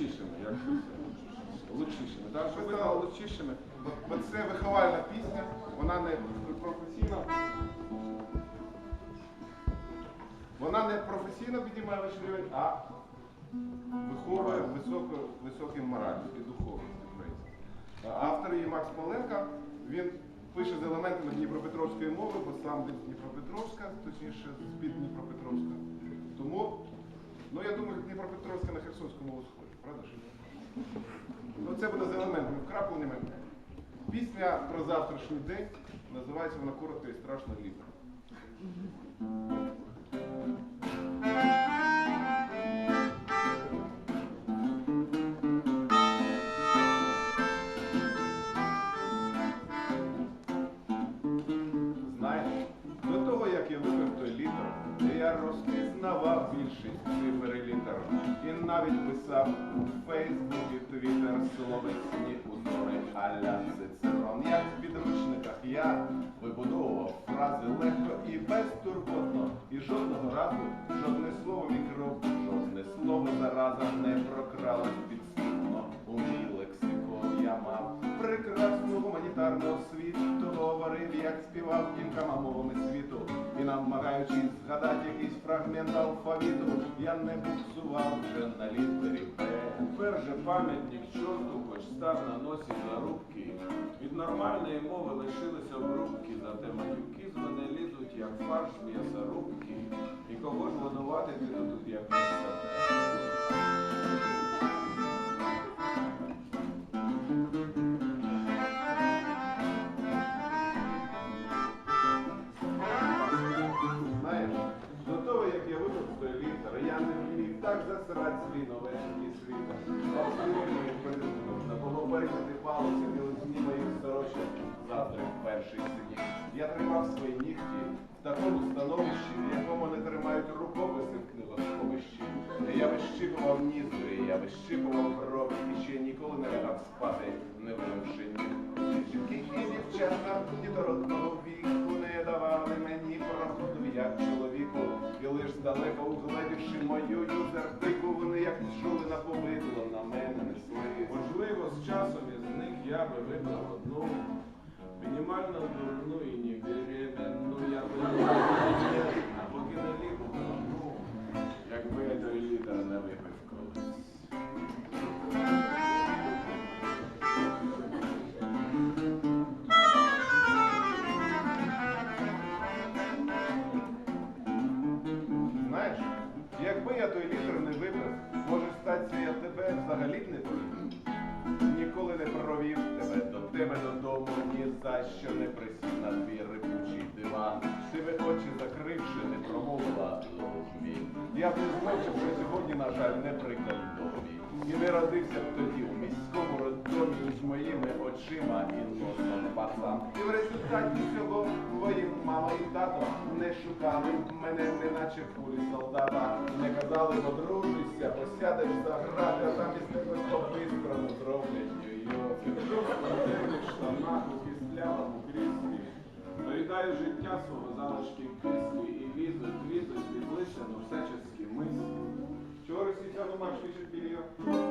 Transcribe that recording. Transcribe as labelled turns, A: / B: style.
A: лучшішими, як це все? Так, щоб ви стали лучшішими.
B: Бо- це виховальна пісня, вона не професійна. Вона не професійно підіймає ваш рівень, а виховує високо, високий моральний і український. Автор її Макс Маленко, він пише з елементами Дніпропетровської мови, бо сам з Дніпропетровська, точніше з-під Дніпропетровська. Тому, ну я думаю, Дніпропетровська на Херсонську мову правда ж? Ну це буде з елементами вкрапленими. Пісня про завтрашній день називається вона коротко і страшно літо. Розпізнавав більшість цифри літер. І навіть писав у Фейсбуці, Твіттер, словесні узори аля Цицерон. Як в підручниках я вибудовував фрази легко і безтурботно. І жодного разу жодне слово мікроб, жодне слово зараза не співав кількома мовами світу. І намагаючись згадати якийсь фрагмент алфавіту, я не буксував вже на літері П.
A: Тепер пам'ятник чорту, хоч став на носі зарубки. Від нормальної мови лишилися обрубки, зате матюки з мене лізуть, як фарш м'ясорубки. І кого ж винуватити тут як
B: так засрать свій новенький світ. Обстрілює придумав, на було перекати палиці, білизні моїх сорочок. Завтра перший сидів. Я тримав свої нігті в такому становищі, в якому не тримають рукописи в книгосховищі. Я вищипував ніздрі, я вищипував кров і ще ніколи не лягав спати, не вимивши ніг. Жінки і дівчата дітородного віку Здалека угледівши мою юзердику, вони як чули на повидло на мене несли.
A: Можливо, з часом із них я би вибрав одну мінімально
B: взагалі. Ніколи не провів тебе до тебе додому, ні за що не присів на твій рипучий диван. Тебе очі закривши, не промовила «Лові». Я б не змовчав, що сьогодні, на жаль, не при кондомі. І не родився б тоді у міському роддомі з моїми очима і носом пасан. І в результаті цього твої мама і тато не шукали мене, неначе кулі солдата. Не казали, одружуйся, посядеш за грати, а замість тебе по-бистрому зроблять Нью-Йорк.
A: В темних штанах у кислявому кріслі. Доїдаю життя свого залишки кислі і візуть, візуть від лисину всячески мислі.
B: Чого російська марш пишуть більйон?